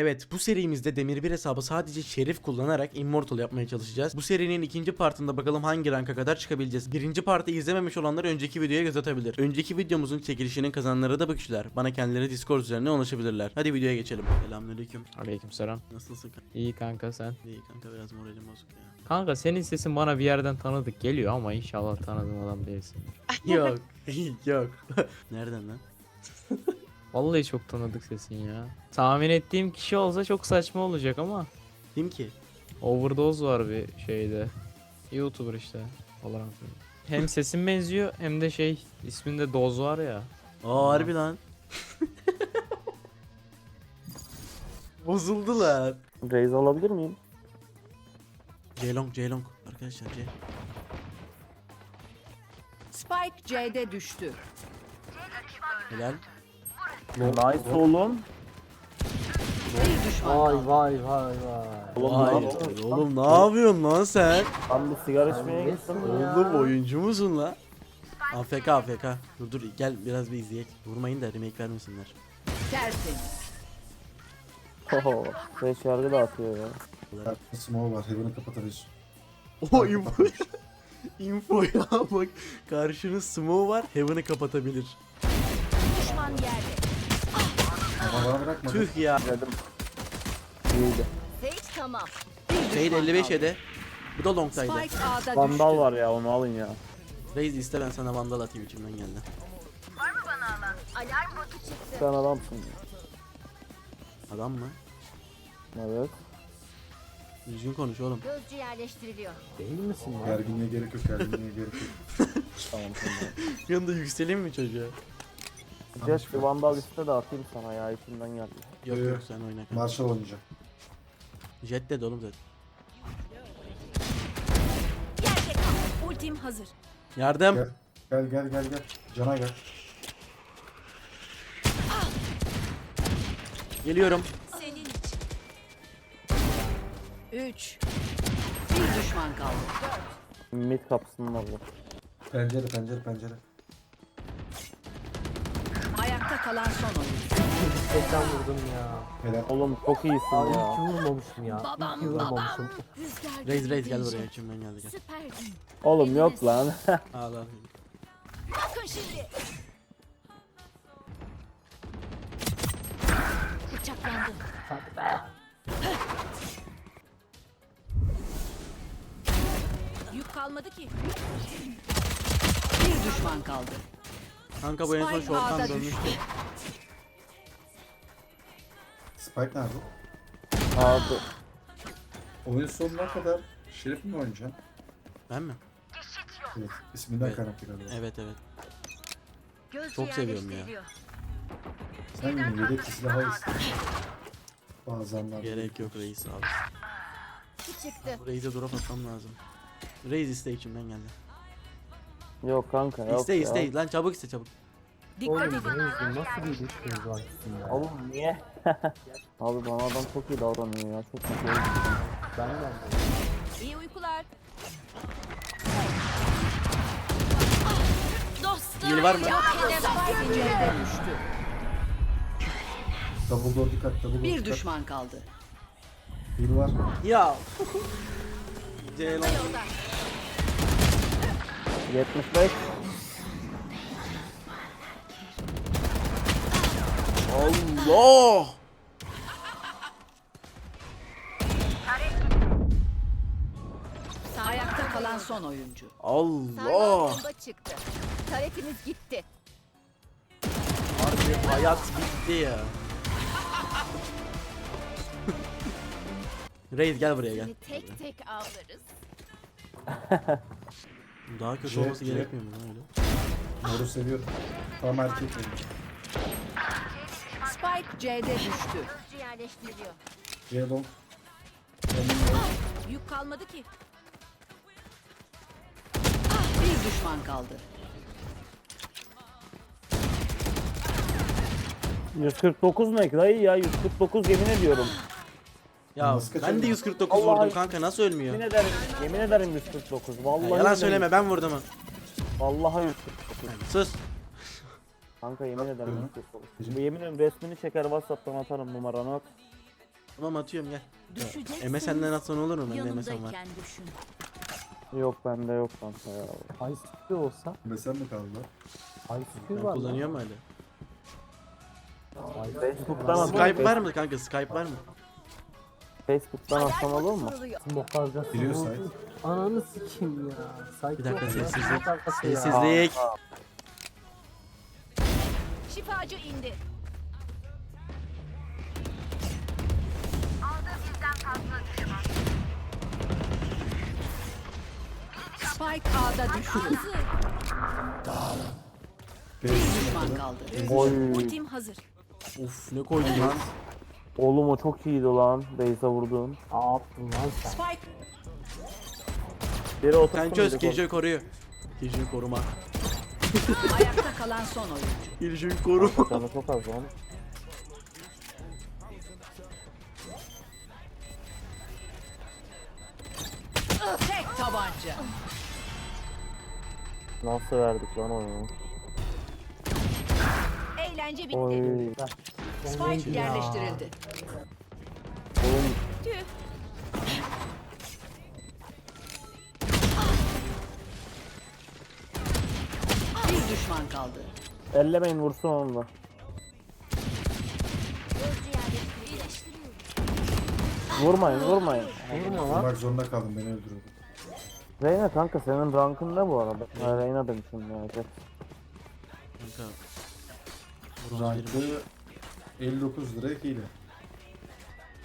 Evet bu serimizde demir bir hesabı sadece şerif kullanarak immortal yapmaya çalışacağız. Bu serinin ikinci partında bakalım hangi ranka kadar çıkabileceğiz. Birinci partı izlememiş olanlar önceki videoya göz atabilir. Önceki videomuzun çekilişinin kazananları da bu kişiler. Bana kendileri Discord üzerinden ulaşabilirler. Hadi videoya geçelim. Selamünaleyküm. Aleykümselam. Nasılsın kanka? İyi kanka sen. İyi kanka biraz moralim bozuk ya. Kanka senin sesin bana bir yerden tanıdık geliyor ama inşallah tanıdığım adam değilsin. yok. yok. Nereden lan? Vallahi çok tanıdık sesin ya. Tahmin ettiğim kişi olsa çok saçma olacak ama Kim ki? overdose var bir şeyde. YouTuber işte. Olarak. Hem sesin benziyor hem de şey isminde doz var ya. Aa harbi lan. Bozuldular. Raise alabilir miyim? Ceylong, Ceylong. Arkadaşlar C. Spike C'de düştü. Helal. Nice oğlum. Bir düşman Vay kaldı. vay vay vay. Oğlum Vay ne yapıyorsun? oğlum ne yapıyorsun lan sen? Ben bir sigara içmeye gittim. Oğlum oyuncu musun lan? AFK AFK. Dur dur gel biraz bir izleyek. Vurmayın da remake vermesinler. Tertemiz. Oho. Beş yargı da atıyor ya. Smoke var. Heaven'ı kapatabilir. O info. info ya bak. Karşınız smoke var. Heaven'ı kapatabilir. Düşman yerde. Bana bırakma. Tüh ya. Dedim. İyiydi. Sage tamam. Bir Şeyin düşman 55 kaldı. yedi. Bu da long'taydı. Spike A'da Vandal düştü. var ya onu alın ya. Reis iste ben sana vandal atayım içimden geldi. Sen adamsın. Adam mı? Evet. Düzgün konuş oğlum. Gözcü yerleştiriliyor. Değil misin lan? Gerginliğe gerek yok. Gerginliğe gerek yok. Tamam tamam. Yanında yükseleyim mi çocuğa? Just bir vandal liste de atayım sana ya içimden geldi. Yok Ee, yok sen oyna. kanka. Marshall oynayacak. Jet dedi oğlum zaten. Gerçek Ultim hazır. Yardım. Gel. Gel gel gel gel. Cana gel. Geliyorum. Senin için. Üç. Bir düşman kaldı. Mid kapısının orada. Pencere pencere pencere. Kalan son oyun. 80 vurdum ya. Helal. Oğlum çok iyisin ya. iki vurmamışım ya. Babam, vurmamışım. Rüzgar Reis reis gel buraya içimden geldi gel. Oğlum yok lan. Al al. Bakın şimdi. Bıçaklandım. Yük kalmadı ki. Bir düşman kaldı. Kanka bu en son A'da dönmüştü. Spike nerede? Abi. Oyun sonuna kadar Şerif mi oynayacaksın? Ben mi? Evet. İsminden Evet. kaynaklı galiba. Evet evet. Çok seviyorum ya. Sen yine yedek bir silah istiyorsun. Bazenler. Gerek yok reis abi. Çıktı. Reis'e drop atmam lazım. Reis iste içimden geldi. Yok kanka yok iste ya. iste lan çabuk iste çabuk. Dikkat Oğlum edin. Denizli nasıl bir ilişkiniz var sizin ya? Oğlum niye? Abi bana adam çok iyi davranıyor ya. Çok oldum. Ben de. İyi uykular. Dostlar. Var mı? Double door dikkat. Double door Bir dikkat. düşman kaldı. Heal var. Ya. Ceylon. 75. Allah. Ayakta kalan son oyuncu. Allah. bomba çıktı. Taretimiz gitti. Harbi hayat bitti ya. Reis gel buraya gel. Seni tek tek avlarız. Daha kötü Şey- olması şey- gerekmiyor mu lan öyle? Moru seviyorum. Tam erkek oyuncu. Spike C'de düştü. Gözcü yerleştiriliyor. Yellow. Yük kalmadı ki. Bir düşman kaldı. 149 ne dayı ya 149 yemin ediyorum. Ya Nasıl ben kaçırdın? de 149 Allah- vurdum kanka nasıl ölmüyor? Yemin ederim yemin ederim 149. Vallahi Ya yalan billahi. söyleme ben vurdum. ha. Vallahi 149. Sus. Kanka yemin ederim Hı. 149. Bu yemin ederim resmini çeker WhatsApp'tan atarım numaranı at. Tamam atıyorum gel. Düşeceksiniz. MSN'den atsan olur mu? Bende MSN var. Yanımdayken düşün. Yok bende yok kanka ya. ICQ olsa Mesela mi kaldı? ICQ var. kullanıyor mu hala? Facebook'tan Tamam. atayım. Skype var mı kanka? Skype var mı? Facebook'tan atsam olur mu? Smoke'larca Biliyor smoke- site. Ananı sikeyim ya. Site Bir dakika, yok ya. sessizlik. Smoke arkası ya. Sessizlik. Şifacı indi. Spike A'da düştü. Bir düşman kaldı. Oy. Ultim hazır. Uf ne koydun lan? Oğlum o çok iyiydi lan. Beyza vurduğun. Aa yaptın lan sen. Spike Biri otursun. Sen çöz biri Killjoy koruyor. Killjoy koruma. ayakta kalan son oyuncu. Koruma. koru. Canı çok az lan. Tek tabanca. Nasıl verdik lan oyunu? Eğlence bitti. Oy. Spike Ya. yerleştirildi. Oğlum. Bir düşman kaldı. ellemeyin vursun onu da. Vurmayın vurmayın. Vurma lan. Vurmak zorunda kaldım beni öldürüyordu. Reyna kanka senin rankın ne bu arada? Ha, Reyna demişim ya. Kanka. Rankı 59 lira hile.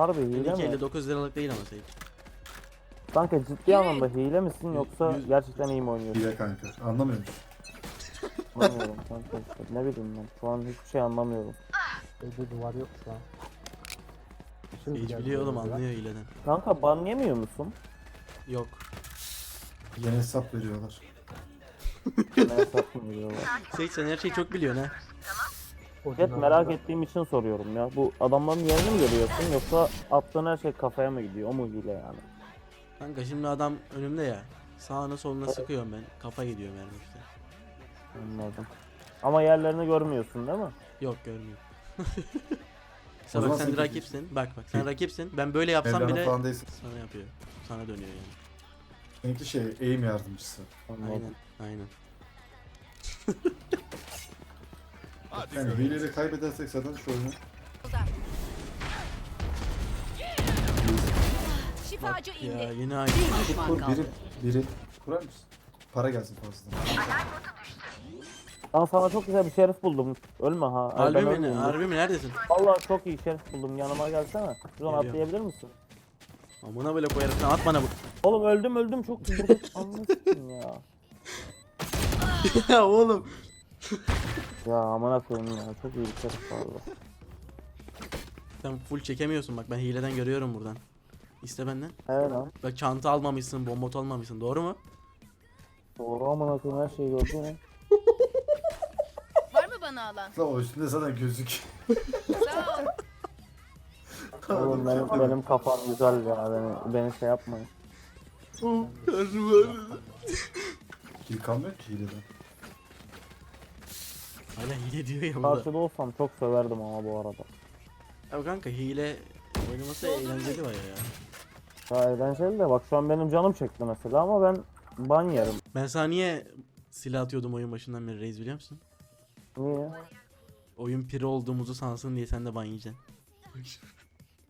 Harbi hile mi? 59 liralık değil ama Seyit. Kanka ciddi anlamda hile misin yoksa Yüz- gerçekten iyi mi oynuyorsun? Hile kanka. Anlamıyor musun? Anlamıyorum kanka işte. Ne bileyim ben. Şu an hiçbir şey anlamıyorum. Evde duvar yok şu an. Şimdi Seyit geldi biliyor oğlum duvar. anlıyor hileden. Kanka ban yemiyor musun? Yok. Yeni hesap veriyorlar. Mı biliyorlar? Seyit sen her şeyi çok biliyorsun ha. Dinamo- merak ettiğim için soruyorum ya. Bu adamların yerini mi görüyorsun yoksa attığın her şey kafaya mı gidiyor? O mu hile yani? Kanka şimdi adam önümde ya. Sağına soluna sıkıyorum ben. Kafa gidiyor mermi işte. Anladım. Ama yerlerini görmüyorsun değil mi? Yok görmüyor. O Mesela zaman bak sen sen rakipsin. Bak bak sen rakipsin. Ben böyle yapsam Mevlana bile falan değilsin. sana yapıyor. Sana dönüyor yani. Seninki şey eğim yardımcısı. Anladım. Aynen. Aynen. Yani hileyle kaybedersek zaten şu oyunu. Şifacı Ya indi. yeni aynı. Bir düşman Kur kaldı. biri, biri kurar mısın? Para gelsin fazladan. Ama sana çok güzel bir şerif buldum. Ölme ha. Ay, Harbi ben mi? ölmeyeyim. Harbi mi? Neredesin? Vallahi çok iyi şerif buldum. Yanıma gelsene. Şuradan Geliyorum. atlayabilir misin? Amına böyle koyarım. Sen at bana bu. Oğlum öldüm öldüm çok anlasın ya. ya oğlum. Ya amına koyayım ya. Çok iyi bir şerif vardı. Sen full çekemiyorsun bak ben hileden görüyorum buradan. İste benden. Evet lan. Bak çanta almamışsın, bombot almamışsın. Doğru mu? Doğru amına koyayım her şeyi gördün ya. Var mı bana alan? La o üstünde zaten gözük. Sağ ol. Oğlum benim, benim kafam güzel ya. Beni, beni şey yapmayın. Kill kalmıyor ki hileden. Hala hile diyor ya burada. Karşıda olsam çok söverdim ama bu arada. Ya kanka hile oynaması eğlenceli var ya. Ya eğlenceli de bak şu an benim canım çekti mesela ama ben ban yerim. Ben sana niye silah atıyordum oyun başından beri Reis biliyor musun? Niye? Oyun piri olduğumuzu sansın diye sen de ban yiyeceksin.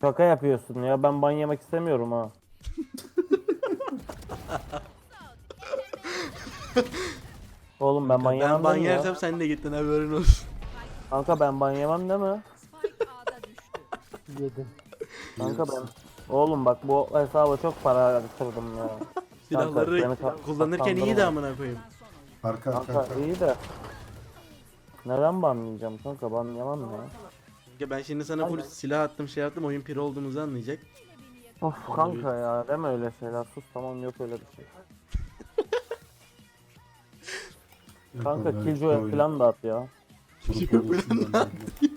Şaka yapıyorsun ya ben ban yemek istemiyorum ha. Oğlum ben ban yemem Ben ban değil mi ya? yersem sen de gittin haberin olsun. Kanka ben ban yemem değil mi? Spike A'da düştü. Yedim. Kanka ben... Oğlum bak bu hesaba çok para yatırdım ya. Silahları beni kullanırken iyi de kandırma. amına koyayım. Arka arka Kanka arka. iyi de... Neden banlayacağım kanka ban yemem ya. Ya Ben şimdi sana full silah attım şey yaptım oyun piri olduğumuzu anlayacak. Of kanka ya deme öyle şeyler sus tamam yok öyle bir şey. Kanka Yok, Killjoy oyun- falan da at ya. Grup oluşundan belli.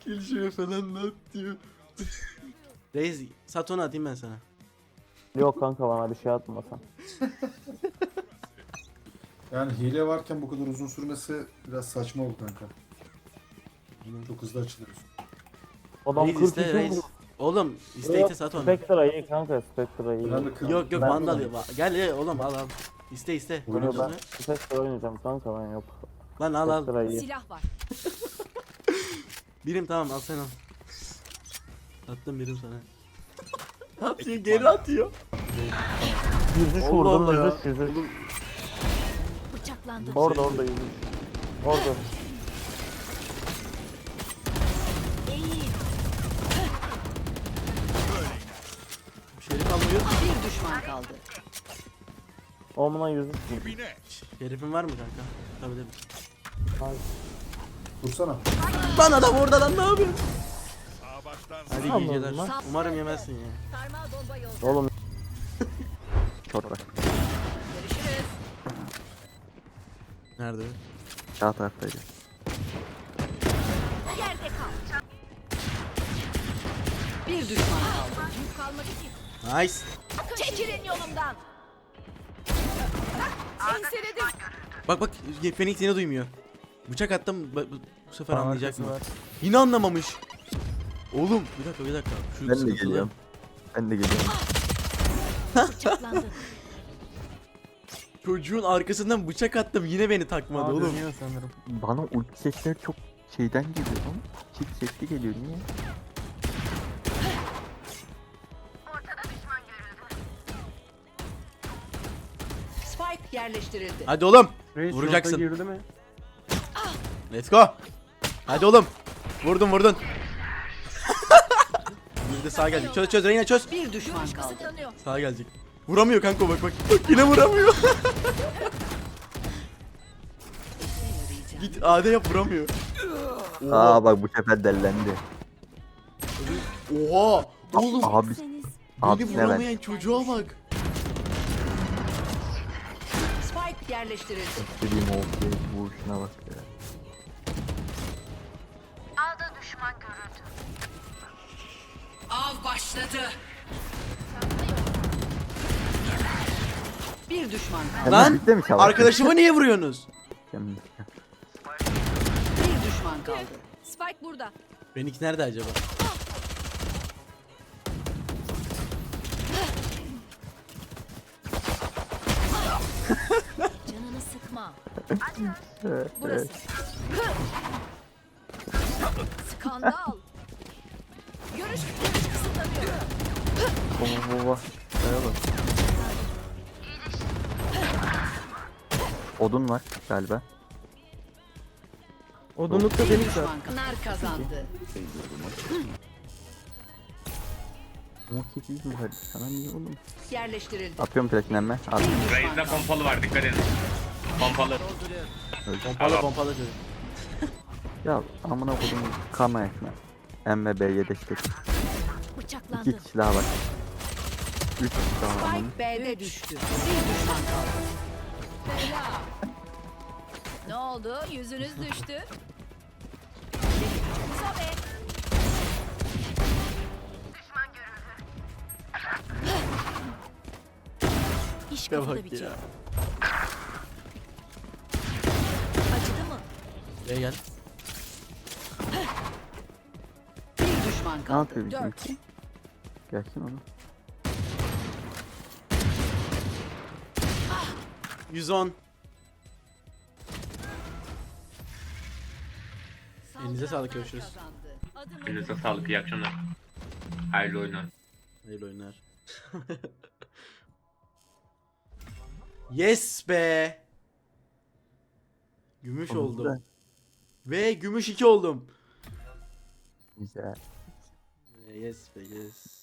Killjoy falan ne diyor. Reis sat onu atayım ben sana. Yok kanka bana bir şey atma sen. Yani hile varken bu kadar uzun sürmesi biraz saçma oldu kanka. Çok hızlı açılıyorsun. Adam Reis 42 iste reis. Oğlum iste Yok, iste sat onu. Spectra iyi kanka Spectra iyi. Yok yok Ben- vandal ya. Gel gel oğlum al al. İste iste. Görüyorsun ben? Spectra oynayacağım kanka ben yok. Lan al al. Spectra iyi. Silah var. Birim tamam al sen al. Attım birim sana. atıyor geri atıyor. Yüzüş Allah vurdum Allah yüzüş yüzüş. Bıçaklandım. Orada orada yüzüş. Orada. Bir düşman kaldı. Omuna yüzüş vurdum. Şerifin var mı kanka? Tabii tabii. Dursana. Lan adam orada lan ne yapıyorsun? Hadi iyi geceler. lan. Umarım yemezsin ya. Oğlum var. Görüşürüz. Nerede? Sağ taraftaydı. Bir düşman kaldı. Yük kalmadı ki. Nice. Çekilin yolumdan. Enseledim. Bak bak Phoenix yine duymuyor. Bıçak attım bu, bu- sefer Tamam, anlayacak arkası mı? var. Yine anlamamış. Oğlum bir dakika bir dakika. Şu Ben de sıkıntılı. geliyorum. Ben de geliyorum. Bıçaklandı. Çocuğun arkasından bıçak attım yine beni takmadı Aa, oğlum. dönüyor sanırım. Bana ulti sesleri çok şeyden geliyor lan. Çift sesli geliyor niye? Yerleştirildi. Hadi oğlum. Reis Vuracaksın. girdi mi? Let's go. Hadi oğlum. Vurdun vurdun. bir de sağa gelecek. Çöz çöz Reyna çöz. Bir düşman kaldı. Sağa gelecek. Vuramıyor kanka bak bak. Bak yine vuramıyor. Git AD yap vuramıyor. Oha. Aa bak bu sefer dellendi. Oha. Oğlum. Abi abi Beni ne ben? vuramayan çocuğa bak. Spike yerleştirildi. Dediğim o şey vuruşuna bak ya. Av başladı. Bir düşman kaldı. Lan mi arkadaşıma niye vuruyorsunuz? Bir düşman kaldı. Spike burada. Phoenix nerede acaba? Burası. Skandal. Görüş, görüş kısıtlanıyor. Baba baba. Odun var galiba. Phoenix var. düşman kaldı. Nar kazandı. Kesiyiz mi hadi? Sana niye oğlum? Yerleştirildi. Atıyorum platinemme. Al. Bir düşman Reis'de kaldı. pompalı var dikkat edin. Pompalı. Pompalı pompalı çocuk. Ya amına kodum kama etme. M ve B'ye destek. Bıçaklandı. İki kişi daha var. Üç kişi daha var. Spike B'de düştü. Bir düşman kaldı. Ne oldu? Yüzünüz düştü. Sobe. İş Ya kafada bak bitiyor. Buraya gel. Bir düşman Ne kaldı. yapıyor bizim Dört. iki? Gelsin onu. 110. Elinize sağlık, görüşürüz. Kazandı. Elinize sağlık iyi akşamlar. Hayırlı oyunlar. Hayırlı oyunlar. yes be. Gümüş Oğlum, oldum. güzel. Ve gümüş 2 oldum. Güzel. Yes be yes.